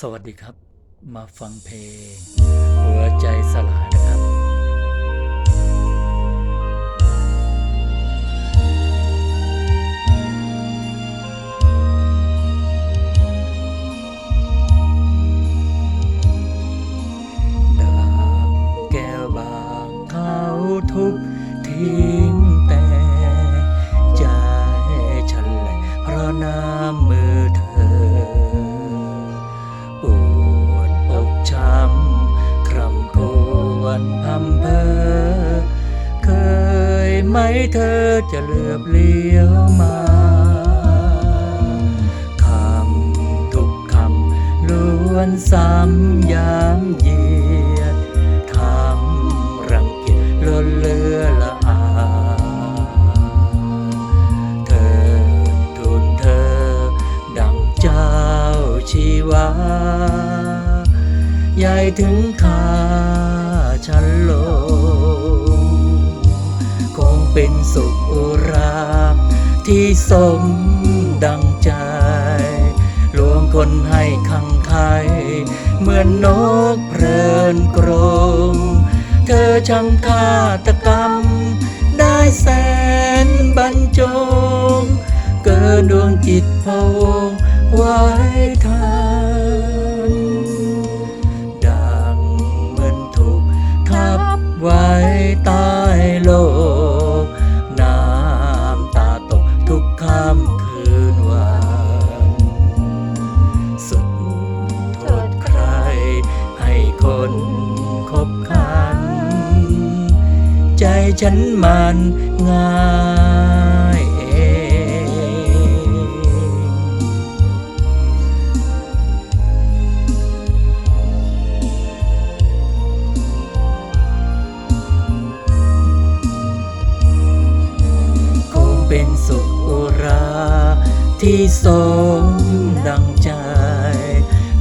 สวัสดีครับ มาฟังเพลง ไหมเธอจะเหลือบเลี้ยวมาคำทุกคำล้วนซ้ำย้ำเยียดทำรังเกียจล้นเลือละอาเธอทูลเธอดังเจ้าชีวาใหญ่ถึงขาฉันล เป็นสุขุราที่สมดังใจ ลวงคนให้คังไคเหมือนนกเพลินกรงเธอช่างฆาตกรรม ได้แสนบรรจง เกินดวงจิตพวงไว้ทัน ทุกค่ำคืนวันสุดโทษใคร ให้คนคบคัน ใจฉันมันงาย ที่สมดังใจ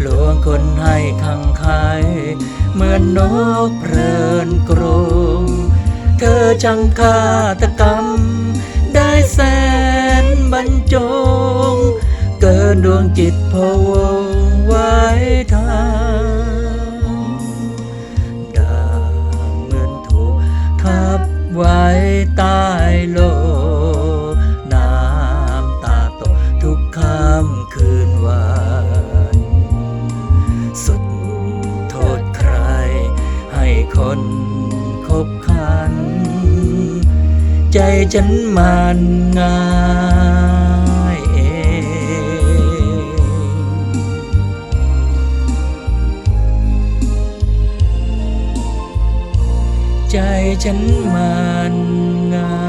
หลวงคนให้ขังไคเหมือนนกเพลินกรงเธอจังฆาตกรรม ได้แสนบรรจง เกินดวงจิตพว ใจฉันมันง่ายเองใจฉันมันง่า